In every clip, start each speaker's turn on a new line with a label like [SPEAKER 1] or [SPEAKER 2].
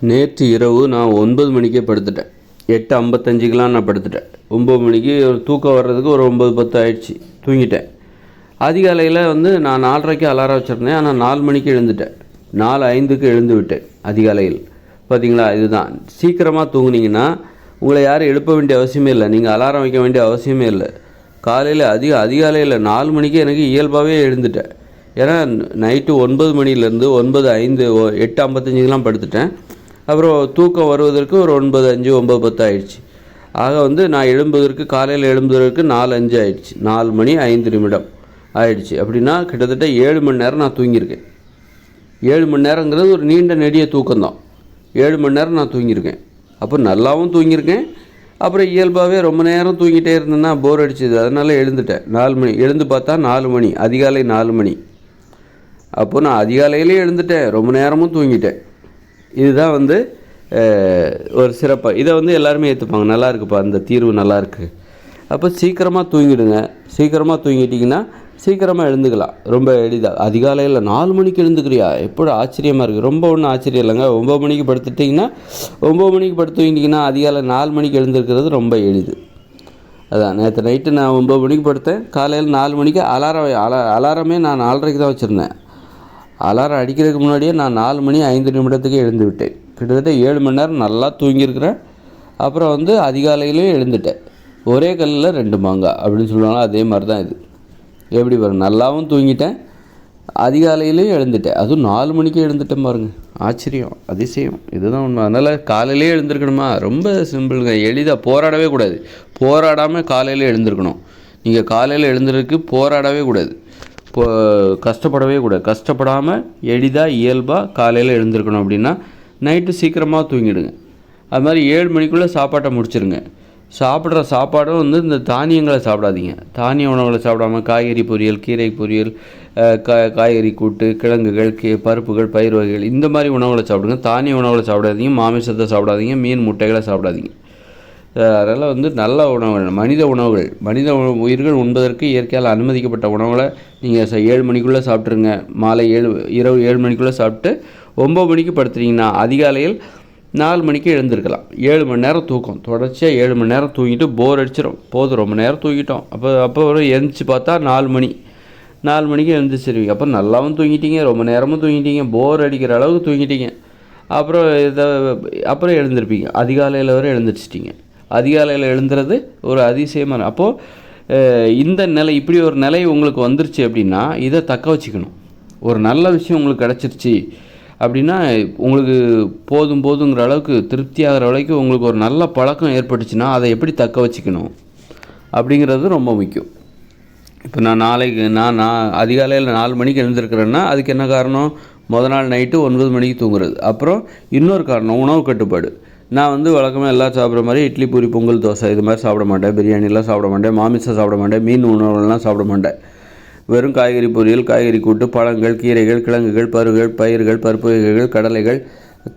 [SPEAKER 1] நேற்று இரவு நான் ஒன்பது மணிக்கே படுத்துட்டேன். எட்டு ஐம்பத்தஞ்சுக்கெலாம் நான் படுத்துட்டேன். ஒம்பது மணிக்கு ஒரு தூக்கம் வர்றதுக்கு ஒரு ஒம்பது பத்து ஆயிடுச்சு. தூங்கிட்டேன். அதிகாலையில் வந்து நான் நாலரைக்கு அலாரம் வச்சுருந்தேன். ஆனால் நாலு மணிக்கு எழுந்துட்டேன். நாலு ஐந்துக்கு எழுந்து விட்டேன் அதிகாலையில். பார்த்தீங்களா இதுதான். சீக்கிரமாக தூங்குனீங்கன்னா உங்களை யாரும் எழுப்ப வேண்டிய அவசியமே இல்லை. நீங்கள் அலாரம் வைக்க வேண்டிய அவசியமே இல்லை. காலையில் அதிக அதிகாலையில் நாலு மணிக்கு எனக்கு இயல்பாகவே எழுந்துட்டேன். ஏன்னா நைட்டு ஒன்பது மணிலேருந்து ஒன்பது ஐந்து எட்டு ஐம்பத்தஞ்சுக்கெலாம் படுத்துட்டேன். அப்புறம் தூக்கம் வருவதற்கு ஒரு ஒன்பது அஞ்சு ஒம்பது பத்து ஆயிடுச்சு. ஆக வந்து நான் எழும்புவதற்கு காலையில் எழும்புவதற்கு நாலு அஞ்சு ஆயிடுச்சு. நாலு மணி ஐந்து நிமிடம் ஆயிடுச்சு. அப்படின்னா கிட்டத்தட்ட ஏழு மணி நேரம் நான் தூங்கியிருக்கேன். ஏழு மணி நேரங்கிறது ஒரு நீண்ட நெடிய தூக்கம்தான். ஏழு மணி நேரம் நான் தூங்கியிருக்கேன். அப்போ நல்லாவும் தூங்கியிருக்கேன். அப்புறம் இயல்பாகவே ரொம்ப நேரம் தூங்கிட்டே இருந்தேன்னா போர் அடிச்சது. அதனால் எழுந்துட்டேன். நாலு மணி எழுந்து பார்த்தா நாலு மணி அதிகாலை நாலு மணி. அப்போது நான் அதிகாலையிலே எழுந்துட்டேன். ரொம்ப நேரமும் தூங்கிட்டேன். இதுதான் வந்து ஒரு சிறப்பாக இதை வந்து எல்லாருமே ஏற்றுப்பாங்க நல்லா இருக்குப்பா அந்த தீர்வு நல்லா இருக்குது அப்போ சீக்கிரமாக தூங்கிடுங்க. சீக்கிரமாக தூங்கிட்டிங்கன்னா சீக்கிரமாக எழுந்துக்கலாம். ரொம்ப எளிதாக அதிகாலையில் நாலு மணிக்கு எழுந்துக்கிறியா? எப்படி ஆச்சரியமாக இருக்குது ரொம்ப ஒன்றும் ஆச்சரியம் இல்லைங்க. ஒம்பது மணிக்கு படுத்துட்டிங்கன்னா ஒம்பது மணிக்கு படுத்து தூங்கிட்டிங்கன்னா அதிகாலை நாலு மணிக்கு எழுந்திருக்கிறது ரொம்ப எளிது. அதான் நேற்று நைட்டு நான் ஒம்பது மணிக்கு படுத்தேன். காலையில் நாலு மணிக்கு அலாரம் அலா அலாரமே நான் நாலரைக்கு தான் வச்சுருந்தேன். அலாரம் அடிக்கிறதுக்கு முன்னாடியே நான் நாலு மணி ஐந்து நிமிடத்துக்கு எழுந்து விட்டேன் கிட்டத்தட்ட ஏழு மணி நேரம் நல்லா தூங்கியிருக்கிறேன். அப்புறம் வந்து அதிகாலையிலேயே எழுந்துட்டேன். ஒரே கல்லில் ரெண்டு மாங்காய் அப்படின்னு சொல்லுவாங்க அதே மாதிரி தான் இது. எப்படி பாருங்க நல்லாவும் தூங்கிட்டேன். அதிகாலையிலேயும் எழுந்துட்டேன். அதுவும் நாலு மணிக்கே எழுந்துட்டேன் பாருங்கள் ஆச்சரியம் அதிசயம். இதுதான் உண்மை. அதனால் காலையிலே எழுந்திருக்கணுமா? ரொம்ப சிம்பிளுங்க எளிதாக போராடவே கூடாது. போராடாமல் காலையில் எழுந்திருக்கணும். நீங்கள் காலையில் எழுந்திருக்கு போராடவே கூடாது. கஷ்டப்படவே கூடாது. கஷ்டப்படாமல் எளிதாக இயல்பாக காலையில் எழுந்திருக்கணும் அப்படின்னா நைட்டு சீக்கிரமாக தூங்கிடுங்க. அது மாதிரி ஏழு மணிக்குள்ளே சாப்பாட்டை முடிச்சிருங்க. சாப்பிட்ற சாப்பாடும் வந்து இந்த தானியங்களை சாப்பிடாதீங்க. தானிய உணவுகளை சாப்பிடாம காய்கறி பொரியல் கீரை பொரியல் கா காய்கறி கூட்டு கிழங்குகள் கே பருப்புகள் பயிர் வகைகள் இந்த மாதிரி உணவுகளை சாப்பிடுங்க. தானிய உணவுகளை சாப்பிடாதீங்க. மாமிசத்தை சாப்பிடாதீங்க. மீன் முட்டைகளை சாப்பிடாதீங்க. அதனால் வந்து நல்ல உணவுகள் மனித உணவுகள் மனித உணவு உயிர்கள் உண்பதற்கு இயற்கையால் அனுமதிக்கப்பட்ட உணவுகளை நீங்கள் ஏழு மணிக்குள்ளே சாப்பிட்ருங்க மாலை ஏழு இரவு ஏழு மணிக்குள்ளே சாப்பிட்டு ஒம்பது மணிக்கு படுத்துட்டிங்கன்னா அதிகாலையில் நாலு மணிக்கு எழுந்திருக்கலாம். ஏழு மணி நேரம் தூக்கம். தொடர்ச்சியாக ஏழு மணி நேரம் தூங்கிட்டு போர் அடிச்சிடும் போதும். ரொம்ப நேரம் தூங்கிட்டோம். அப்போ அப்போ ஒரு எழுந்திரிச்சு பார்த்தா நாலு மணி. நாலு மணிக்கு எழுந்திரிச்சிருவீங்க. அப்போ நல்லாவும் தூங்கிட்டீங்க. ரொம்ப நேரமும் தூங்கிட்டீங்க. போர் அடிக்கிற அளவுக்கு தூங்கிட்டீங்க. அப்புறம் இதை அப்புறம் எழுந்திருப்பீங்க. அதிகாலையில் வரை எழுந்திரிச்சிட்டிங்க. அதிகாலையில் எழுந்துறது ஒரு அதிசயமான அப்போது இந்த நிலை இப்படி ஒரு நிலை உங்களுக்கு வந்துருச்சு அப்படின்னா இதை தக்க வச்சுக்கணும். ஒரு நல்ல விஷயம் உங்களுக்கு கிடச்சிருச்சு அப்படின்னா உங்களுக்கு போதும் போதுங்கிற அளவுக்கு திருப்தி ஆகிற அளவுக்கு உங்களுக்கு ஒரு நல்ல பழக்கம் ஏற்பட்டுச்சுன்னா அதை எப்படி தக்க வச்சுக்கணும்? அப்படிங்கிறது ரொம்ப முக்கியம். இப்போ நான் நாளைக்கு நான் நான் அதிகாலையில் நாலு மணிக்கு எழுந்திருக்கிறேன்னா அதுக்கு என்ன காரணம்? முத நாள் நைட்டு ஒன்பது மணிக்கு தூங்குறது. அப்புறம் இன்னொரு காரணம் உணவு கட்டுப்பாடு. நான் வந்து வழக்கமாக எல்லாம் சாப்பிட்ற மாதிரி இட்லி பூரி பொங்கல் தோசை இது மாதிரி சாப்பிட மாட்டேன். பிரியாணிலாம் சாப்பிட மாட்டேன். மாமிசம் சாப்பிட மாட்டேன். மீன் உணவுகள்லாம் சாப்பிட மாட்டேன். வெறும் காய்கறி பொரியல் காய்கறி கூட்டு பழங்கள் கீரைகள் கிழங்குகள் பருகள் பயிர்கள் பருப்பு வகைகள் கடலைகள்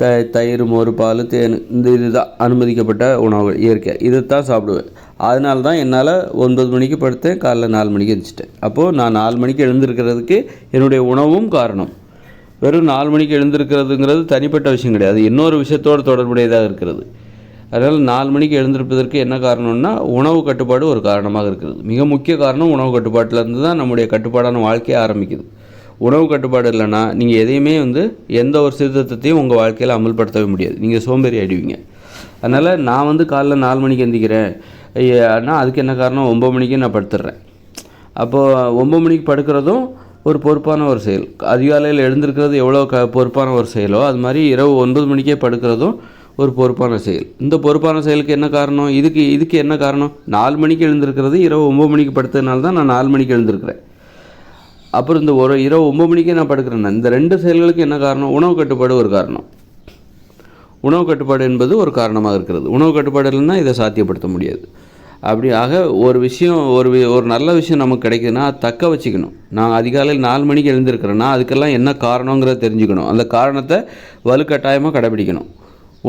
[SPEAKER 1] த தயிர் மோர் பால் தேன் இந்த இதுதான் அனுமதிக்கப்பட்ட உணவுகள் இயற்கை. இதைத்தான் சாப்பிடுவேன். அதனால தான் என்னால் ஒன்பது மணிக்கு படுத்தேன். காலைல நாலு மணிக்கு எழுந்திச்சிட்டேன் அப்போது நான் நாலு மணிக்கு எழுந்திருக்கிறதுக்கு என்னுடைய உணவும் காரணம். வெறும் நாலு மணிக்கு எழுந்திருக்கிறதுங்கிறது தனிப்பட்ட விஷயம் கிடையாது. இன்னொரு விஷயத்தோடு தொடர்புடையதாக இருக்கிறது. அதனால் நாலு மணிக்கு எழுந்திருப்பதற்கு என்ன காரணம்னா உணவு கட்டுப்பாடு ஒரு காரணமாக இருக்கிறது. மிக முக்கிய காரணம் உணவு கட்டுப்பாட்டிலேருந்து தான் நம்முடைய கட்டுப்பாடான வாழ்க்கையை ஆரம்பிக்குது. உணவு கட்டுப்பாடு இல்லைன்னா நீங்கள் எதையுமே வந்து எந்த ஒரு சீர்திருத்தத்தையும் உங்கள் வாழ்க்கையில் அமல்படுத்தவே முடியாது. நீங்கள் சோம்பேறி ஆயிடுவீங்க. அதனால் நான் வந்து காலைல நாலு மணிக்கு எந்திக்கிறேன். ஆனால் அதுக்கு என்ன காரணம்? ஒம்பது மணிக்கு நான் படுத்துடுறேன் அப்போது ஒம்பது மணிக்கு படுக்கிறதும் ஒரு பொறுப்பான ஒரு செயல். அதிகாலையில் எழுந்திருக்கிறது எவ்வளோ க பொறுப்பான ஒரு செயலோ அது மாதிரி இரவு ஒன்பது மணிக்கே படுக்கிறதும் ஒரு பொறுப்பான செயல். இந்த பொறுப்பான செயலுக்கு என்ன காரணம்? இதுக்கு இதுக்கு என்ன காரணம்? நாலு மணிக்கு எழுந்திருக்கிறது இரவு ஒம்பது மணிக்கு படுத்ததுனால தான் நான் நாலு மணிக்கு எழுந்திருக்கிறேன். அப்புறம் இந்த ஒரு இரவு ஒம்பது மணிக்கே நான் படுக்கிறேன் இந்த ரெண்டு செயல்களுக்கு என்ன காரணம்? உணவு கட்டுப்பாடு ஒரு காரணம். உணவு கட்டுப்பாடு என்பது ஒரு காரணமாக இருக்கிறது. உணவு கட்டுப்பாடு இல்லைன்னா இதை சாத்தியப்படுத்த முடியாது. அப்படி ஆக ஒரு விஷயம் ஒரு ஒரு நல்ல விஷயம் நமக்கு கிடைக்குதுன்னா தக்க வச்சுக்கணும். நான் அதிகாலையில் நாலு மணிக்கு எழுந்திருக்கிறேன்னா அதுக்கெல்லாம் என்ன காரணங்கிறத தெரிஞ்சுக்கணும். அந்த காரணத்தை வலுக்கட்டாயமாக கடைபிடிக்கணும்.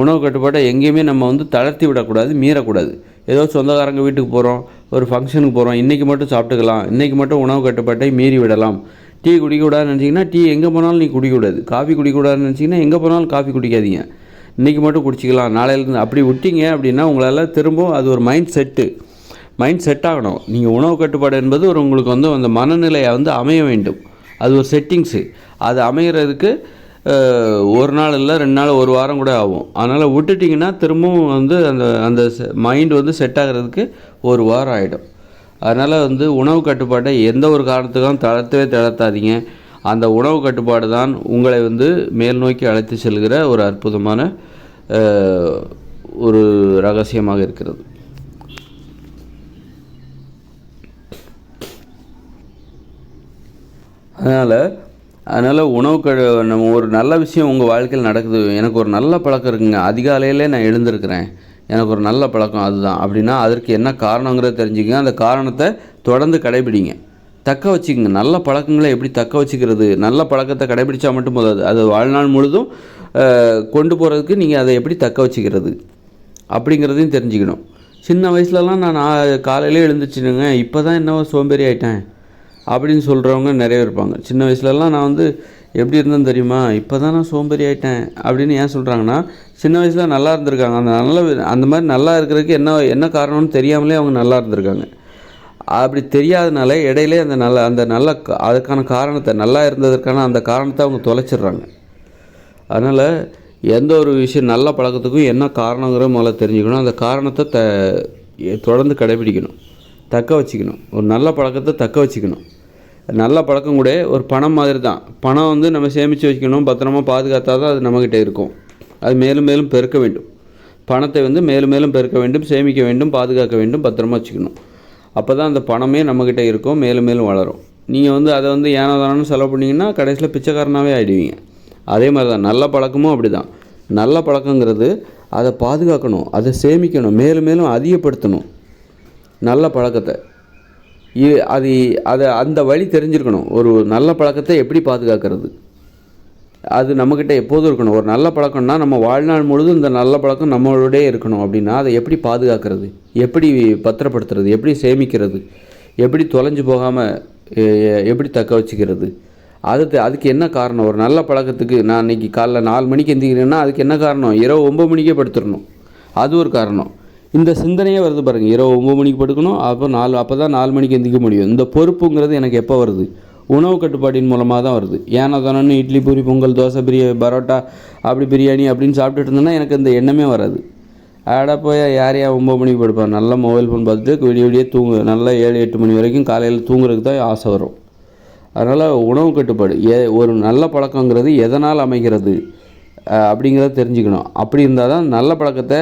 [SPEAKER 1] உணவு கட்டுப்பாட்டை எங்கேயுமே நம்ம வந்து தளர்த்தி விடக்கூடாது மீறக்கூடாது. ஏதோ சொந்தக்காரங்க வீட்டுக்கு போகிறோம் ஒரு ஃபங்க்ஷனுக்கு போகிறோம் இன்றைக்கி மட்டும் சாப்பிட்டுக்கலாம் இன்றைக்கி மட்டும் உணவு கட்டுப்பாட்டை மீறி விடலாம். டீ குடிக்கக்கூடாதுன்னு நினச்சிங்கன்னா டீ எங்கே போனாலும் நீ குடிக்கக்கூடாது. காஃபி குடிக்கக்கூடாதுன்னு நினச்சிங்கன்னா எங்கே போனாலும் காஃபி குடிக்காதீங்க. இன்றைக்கி மட்டும் குடிச்சிக்கலாம். நாளையிலேருந்து அப்படி விட்டீங்க அப்படின்னா உங்களால் திரும்பவும் அது ஒரு மைண்ட் செட்டு மைண்ட் செட் ஆகணும். நீங்கள் உணவு கட்டுப்பாடு என்பது ஒரு உங்களுக்கு வந்து அந்த மனநிலையை வந்து அமைய வேண்டும். அது ஒரு செட்டிங்ஸு அது அமைகிறதுக்கு ஒரு நாள் இல்லை ரெண்டு நாள் ஒரு வாரம் கூட ஆகும். அதனால் விட்டுட்டிங்கன்னா திரும்பவும் வந்து அந்த அந்த மைண்ட் வந்து செட் ஆகிறதுக்கு ஒரு வாரம் ஆகிடும் அதனால் வந்து உணவு கட்டுப்பாட்டை எந்த ஒரு காரணத்துக்கும் தளர்த்தவே தளர்த்தாதீங்க. அந்த உணவு கட்டுப்பாடு தான் உங்களை வந்து மேல் நோக்கி அழைத்து செல்கிற ஒரு அற்புதமான ஒரு ரகசியமாக இருக்கிறது. அதனால் அதனால் உணவு க நம்ம ஒரு நல்ல விஷயம் உங்கள் வாழ்க்கையில் நடக்குது. எனக்கு ஒரு நல்ல பழக்கம் இருக்குங்க. அதிகாலையிலே நான் எழுந்திருக்கிறேன். எனக்கு ஒரு நல்ல பழக்கம் அதுதான். அப்படின்னா அதற்கு என்ன காரணங்கிறத தெரிஞ்சுக்கங்க. அந்த காரணத்தை தொடர்ந்து கடைபிடிங்க. தக்க வச்சுக்கோங்க. நல்ல பழக்கங்களை எப்படி தக்க வச்சுக்கிறது? நல்ல பழக்கத்தை கடைபிடிச்சா மட்டும் போதாது. அது வாழ்நாள் முழுதும் கொண்டு போகிறதுக்கு நீங்கள் அதை எப்படி தக்க வச்சுக்கிறது? அப்படிங்கிறதையும் தெரிஞ்சுக்கணும். சின்ன வயசுலலாம் நான் காலையிலே எழுந்துச்சுனுங்க இப்போ தான் என்னவோ சோம்பேறி ஆயிட்டேன். அப்படின்னு சொல்கிறவங்க நிறைய இருப்பாங்க. சின்ன வயசுலலாம் நான் வந்து எப்படி இருந்தேன்னு தெரியுமா? இப்போ தான் நான் சோம்பேறி ஆயிட்டேன். அப்படின்னு ஏன் சொல்கிறாங்கன்னா சின்ன வயசில் நல்லா இருந்திருக்காங்க. அந்த நல்ல அந்த மாதிரி நல்லா இருக்கிறதுக்கு என்ன என்ன காரணம்னு தெரியாமலே அவங்க நல்லா இருந்திருக்காங்க. அப்படி தெரியாதனால இடையிலே அந்த நல்ல அந்த நல்ல அதுக்கான காரணத்தை நல்லா இருந்ததற்கான அந்த காரணத்தை அவங்க தொலைச்சிடுறாங்க. அதனால் எந்த ஒரு விஷயம் நல்ல பழக்கத்துக்கும் என்ன காரணங்கிற முதல்ல தெரிஞ்சுக்கணும். அந்த காரணத்தை த தொடர்ந்து கடைபிடிக்கணும். தக்க வச்சுக்கணும். ஒரு நல்ல பழக்கத்தை தக்க வச்சுக்கணும். நல்ல பழக்கம் கூட ஒரு பணம் மாதிரி தான். பணம் வந்து நம்ம சேமித்து வச்சுக்கணும். பத்திரமா பாதுகாத்தா தான் அது நம்மக்கிட்ட இருக்கும். அது மேலும் மேலும் பெருக்க வேண்டும். பணத்தை வந்து மேலும் மேலும் பெருக்க வேண்டும். சேமிக்க வேண்டும். பாதுகாக்க வேண்டும். பத்திரமா வச்சுக்கணும். அப்போ தான் அந்த பணமே நம்மக்கிட்ட இருக்கும். மேலும் மேலும் வளரும். நீங்கள் வந்து அதை வந்து ஏனோ தானோன்னு செலவு பண்ணிங்கன்னா கடைசியில் பிச்சைக்காரனாகவே ஆகிடுவீங்க அதே மாதிரி தான் நல்ல பழக்கமும் அப்படி தான் நல்ல பழக்கங்கிறது அதை பாதுகாக்கணும் அதை சேமிக்கணும் மேலும் மேலும் அதிகப்படுத்தணும். நல்ல பழக்கத்தை. இது அது அதை அந்த வழி தெரிஞ்சிருக்கணும். ஒரு நல்ல பழக்கத்தை எப்படி பாதுகாக்கிறது? அது நம்மக்கிட்ட எப்போதும் இருக்கணும். ஒரு நல்ல பழக்கம்னா நம்ம வாழ்நாள் முழுதும் இந்த நல்ல பழக்கம் நம்மளோடே இருக்கணும் அப்படின்னா அதை எப்படி பாதுகாக்கிறது? எப்படி பத்திரப்படுத்துறது? எப்படி சேமிக்கிறது? எப்படி தொலைஞ்சு போகாமல் எப்படி தக்க வச்சுக்கிறது? அதுக்கு அதுக்கு என்ன காரணம்? ஒரு நல்ல பழக்கத்துக்கு நான் இன்னைக்கு காலைல நாலு மணிக்கு எந்திரிக்கிறேன்னா அதுக்கு என்ன காரணம்? இரவு ஒம்பது மணிக்கே படுத்துடணும். அது ஒரு காரணம். இந்த சிந்தனையே வருது பாருங்கள் இரவு ஒம்பது மணிக்கு படுக்கணும் அப்போ நாலு அப்போ தான் நாலு மணிக்கு எந்திரிக்க முடியும். இந்த பொறுப்புங்கிறது எனக்கு எப்போ வருது? உணவு கட்டுப்பாட்டின் மூலமாக தான் வருது. ஏன்னா தானே இட்லி பூரி பொங்கல் தோசை பிரியா பரோட்டா அப்படி பிரியாணி அப்படின்னு சாப்பிட்டுட்டு இருந்தேன்னா எனக்கு இந்த எண்ணமே வராது. ஆடா போய் யார் யார் ஒம்பது மணிக்கு படுப்பான்? நல்லா மொபைல் ஃபோன் பார்த்துட்டு விடிய விடிய தூங்கு. நல்லா ஏழு எட்டு மணி வரைக்கும் காலையில் தூங்குறதுக்கு தான் ஆசை வரும். அதனால் உணவு கட்டுப்பாடு ஏ ஒரு நல்ல பழக்கங்கிறது எதனால் அமைகிறது அப்படிங்கிறத தெரிஞ்சுக்கணும். அப்படி இருந்தால் தான் நல்ல பழக்கத்தை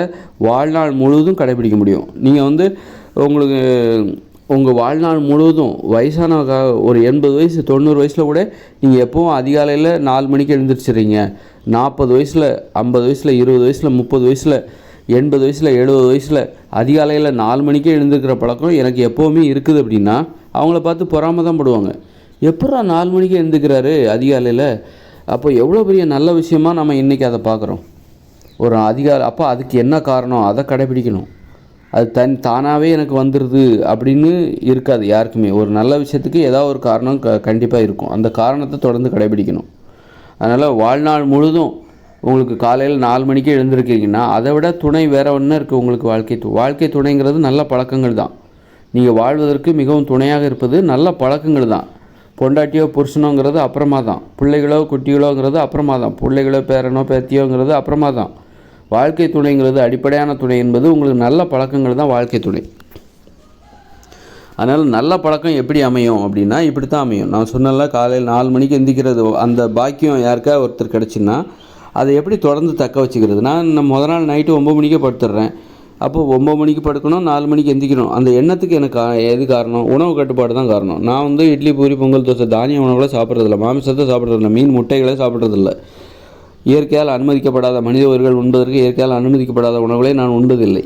[SPEAKER 1] வாழ்நாள் முழுவதும் கடைபிடிக்க முடியும். நீங்கள் வந்து உங்களுக்கு உங்கள் வாழ்நாள் முழுவதும் வயசான ஒரு எண்பது வயசு தொண்ணூறு வயசில் கூட நீங்கள் எப்போவும் அதிகாலையில் நாலு மணிக்கு எழுந்திரிச்சிடுறீங்க. நாற்பது வயசில் ஐம்பது வயசில் இருபது வயசில் முப்பது வயசில் எண்பது வயசில் எழுபது வயசில் அதிகாலையில் நாலு மணிக்கே எழுந்திருக்கிற பழக்கம் எனக்கு எப்போவுமே இருக்குது அப்படின்னா அவங்கள பார்த்து பொறாம தான் படுவாங்க. எப்படா நாலு மணிக்கு எழுந்துக்கிறாரு அதிகாலையில்? அப்போ எவ்வளோ பெரிய நல்ல விஷயமா நம்ம இன்றைக்கி அதை பார்க்குறோம். ஒரு அதிகாலை அப்போ அதுக்கு என்ன காரணம்? அதை கடைபிடிக்கணும். அது தன் தானாகவே எனக்கு வந்துடுது அப்படின்னு இருக்காது யாருக்குமே. ஒரு நல்ல விஷயத்துக்கு ஏதாவது ஒரு காரணம் க கண்டிப்பாக இருக்கும். அந்த காரணத்தை தொடர்ந்து கடைபிடிக்கணும். அதனால் வாழ்நாள் முழுதும் உங்களுக்கு காலையில் நாலு மணிக்கு எழுந்திருக்கீங்கன்னா அதை விட துணை வேற ஒன்று இருக்குது உங்களுக்கு வாழ்க்கை வாழ்க்கை துணைங்கிறது நல்ல பழக்கங்கள் தான். நீங்கள் வாழ்வதற்கு மிகவும் துணையாக இருப்பது நல்ல பழக்கங்கள் தான். பொண்டாட்டியோ புருஷனோங்கிறது அப்புறமா தான் பிள்ளைகளோ குட்டிகளோங்கிறது அப்புறமா தான் பிள்ளைகளோ பேரனோ பேத்தியோங்கிறது அப்புறமா தான் வாழ்க்கை துணைங்கிறது அடிப்படையான துணை என்பது உங்களுக்கு நல்ல பழக்கங்கள் தான் வாழ்க்கை துணை. அதனால் நல்ல பழக்கம் எப்படி அமையும் அப்படின்னா இப்படி தான் அமையும். நான் சொன்னல காலையில் நாலு மணிக்கு எந்திக்கிறது அந்த பாக்கியம் யாருக்கா ஒருத்தர் கிடச்சின்னா அதை எப்படி தொடர்ந்து தக்க வச்சுக்கிறது? நான் முத நாள் நைட்டு ஒம்பது மணிக்கே படுத்துடுறேன். அப்போ ஒம்பது மணிக்கு படுக்கணும் நாலு மணிக்கு எந்திக்கணும். அந்த எண்ணத்துக்கு எனக்கு எது காரணம்? உணவு கட்டுப்பாடு தான் காரணம். நான் வந்து இட்லி பூரி பொங்கல் தோசை தானிய உணவுகளை சாப்பிட்றதில்ல மாமிசத்தை சாப்பிட்றதில்ல மீன் முட்டைகளை சாப்பிட்றதில்ல இயற்கையால் அனுமதிக்கப்படாத மனித உயிர்கள் உண்பதற்கு இயற்கையால் அனுமதிக்கப்படாத உணவுகளை நான் உண்பதில்லை.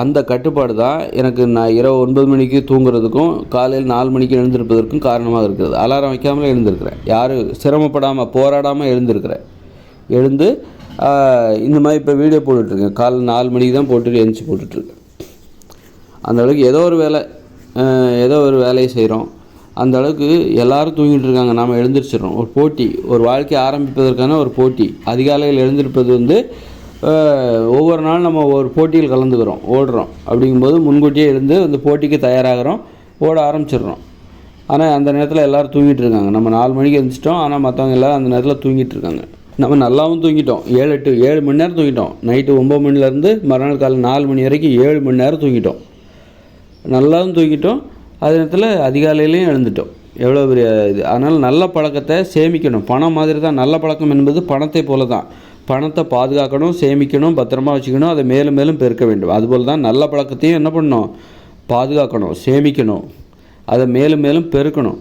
[SPEAKER 1] அந்த கட்டுப்பாடு தான் எனக்கு நான் இரவு ஒன்பது மணிக்கு தூங்குறதுக்கும் காலையில் நாலு மணிக்கு எழுந்திருப்பதற்கும் காரணமாக இருக்குது அலாரம் வைக்காமல் எழுந்திருக்கிறேன். யாரும் சிரமப்படாமல் போராடாமல் எழுந்திருக்கிறேன். எழுந்து இந்த மாதிரி இப்போ வீடியோ போட்டுட்ருக்கேன். காலைல நாலு மணிக்கு தான் போட்டுட்டு எழுந்துச்சி போட்டுட்ருக்கேன். அந்த அளவுக்கு ஏதோ ஒரு வேலை ஏதோ ஒரு வேலையை செய்கிறோம் அந்த அளவுக்கு எல்லாரும் தூங்கிட்டு இருக்காங்க. நாம் எழுந்திரிச்சிடுறோம். ஒரு போட்டி ஒரு வாழ்க்கை ஆரம்பிப்பதற்கான ஒரு போட்டி. அதிகாலையில் எழுந்திருப்பது வந்து ஒவ்வொரு நாள் நம்ம ஒரு போட்டியில் கலந்துக்கிறோம் ஓடுறோம். அப்படிங்கும்போது முன்கூட்டியே இருந்து அந்த போட்டிக்கு தயாராகிறோம் ஓட ஆரம்பிச்சிடுறோம். ஆனால் அந்த நேரத்தில் எல்லோரும் தூங்கிட்டு இருக்காங்க. நம்ம நாலு மணிக்கு எழுந்திரிச்சிட்டோம் ஆனால் மற்றவங்க எல்லோரும் அந்த நேரத்தில் தூங்கிட்டு இருக்காங்க. நம்ம நல்லாவும் தூங்கிட்டோம். ஏழு எட்டு ஏழு மணி நேரம் தூங்கிட்டோம். நைட்டு ஒம்பது மணிலேருந்து மறுநாள் காலை நாலு மணி வரைக்கும் ஏழு மணி நேரம் தூங்கிட்டோம். நல்லாவும் தூங்கிட்டோம். அதே நேரத்தில் அதிகாலையிலையும் எழுந்துட்டோம். எவ்வளோ பெரிய இது. அதனால் நல்ல பழக்கத்தை சேமிக்கணும். பணம் மாதிரி தான். நல்ல பழக்கம் என்பது பணத்தை போல தான் பணத்தை பாதுகாக்கணும் சேமிக்கணும் பத்திரமா வச்சுக்கணும் அதை மேலும் மேலும் பெருக்க வேண்டும். அதுபோல் தான் நல்ல பழக்கத்தையும் என்ன பண்ணணும்? பாதுகாக்கணும் சேமிக்கணும். அதை மேலும் மேலும் பெருக்கணும்.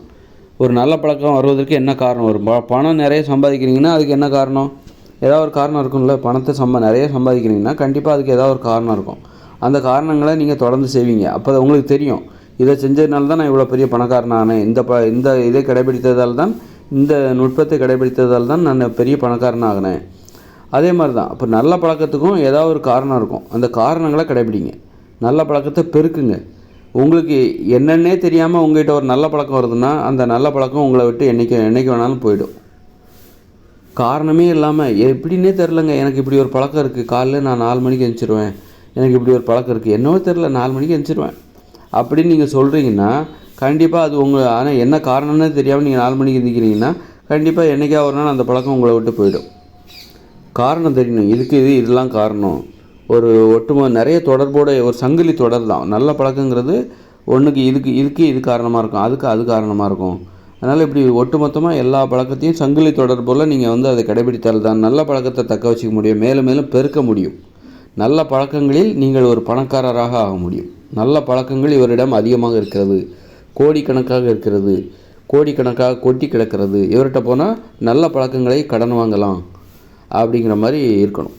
[SPEAKER 1] ஒரு நல்ல பழக்கம் வருவதற்கு என்ன காரணம்? வரும் ப- பணம் நிறைய சம்பாதிக்கிறீங்கன்னா அதுக்கு என்ன காரணம்? ஏதாவது ஒரு காரணம் இருக்கும்ல பணத்தை சம்பா நிறைய சம்பாதிக்கிறீங்கன்னா கண்டிப்பாக அதுக்கு ஏதாவது ஒரு காரணம் இருக்கும். அந்த காரணங்களை நீங்கள் தொடர்ந்து செய்வீங்க. அப்போ உங்களுக்கு தெரியும். இதை செஞ்சதுனால தான் நான் இவ்வளோ பெரிய பணக்காரன் ஆனேன் இந்த ப இந்த இதை கடைபிடித்ததால் தான் இந்த நுட்பத்தை கடைபிடித்ததால் தான் நான் பெரிய பணக்காரன் ஆகினேன். அதே மாதிரி தான். அப்போ நல்ல பழக்கத்துக்கும் ஏதாவது ஒரு காரணம் இருக்கும். அந்த காரணங்களை கடைபிடிங்க. நல்ல பழக்கத்தை பெருக்குங்க. உங்களுக்கு என்னென்னே தெரியாமல் உங்ககிட்ட ஒரு நல்ல பழக்கம் வருதுன்னா அந்த நல்ல பழக்கம் உங்களை விட்டு என்றைக்கு என்றைக்கு வேணாலும் போயிடும். காரணமே இல்லாமல் எப்படின்னே தெரிலங்க எனக்கு இப்படி ஒரு பழக்கம் இருக்குது காலைல நான் நாலு மணிக்கு எழுந்திருவேன் எனக்கு இப்படி ஒரு பழக்கம் இருக்குது என்னவோ தெரில நாலு மணிக்கு எழுந்திருவேன் அப்படின்னு நீங்கள் சொல்கிறீங்கன்னா கண்டிப்பாக அது உங்கள் ஆனால் என்ன காரணம்னே தெரியாமல் நீங்கள் நாலு மணிக்கு எழுந்திக்கிறீங்கன்னா கண்டிப்பாக என்றைக்காக ஒரு நாள் அந்த பழக்கம் உங்களை விட்டு போயிடும். காரணம் தெரியணும். இதுக்கு இது இதெல்லாம் காரணம். ஒரு ஒட்டுமொ நிறைய தொடர்போட ஒரு சங்கிலி தொடர் தான். நல்ல பழக்கங்கிறது ஒன்றுக்கு இதுக்கு இதுக்கு இது காரணமாக இருக்கும் அதுக்கு அது காரணமாக இருக்கும். அதனால் இப்படி ஒட்டுமொத்தமாக எல்லா பழக்கத்தையும் சங்கிலி தொடர் போல் நீங்கள் வந்து அதை கடைபிடித்தால் தான் நல்ல பழக்கத்தை தக்க வச்சுக்க முடியும் மேலும் மேலும் பெருக்க முடியும். நல்ல பழக்கங்களில் நீங்கள் ஒரு பணக்காரராக ஆக முடியும். நல்ல பழக்கங்கள் இவரிடம் அதிகமாக இருக்கிறது கோடிக்கணக்காக இருக்கிறது கோடிக்கணக்காக கொட்டி கிடக்கிறது. இவர்கிட்ட போனால் நல்ல பழக்கங்களை கடன் வாங்கலாம் அப்படிங்கிற மாதிரி இருக்கணும்.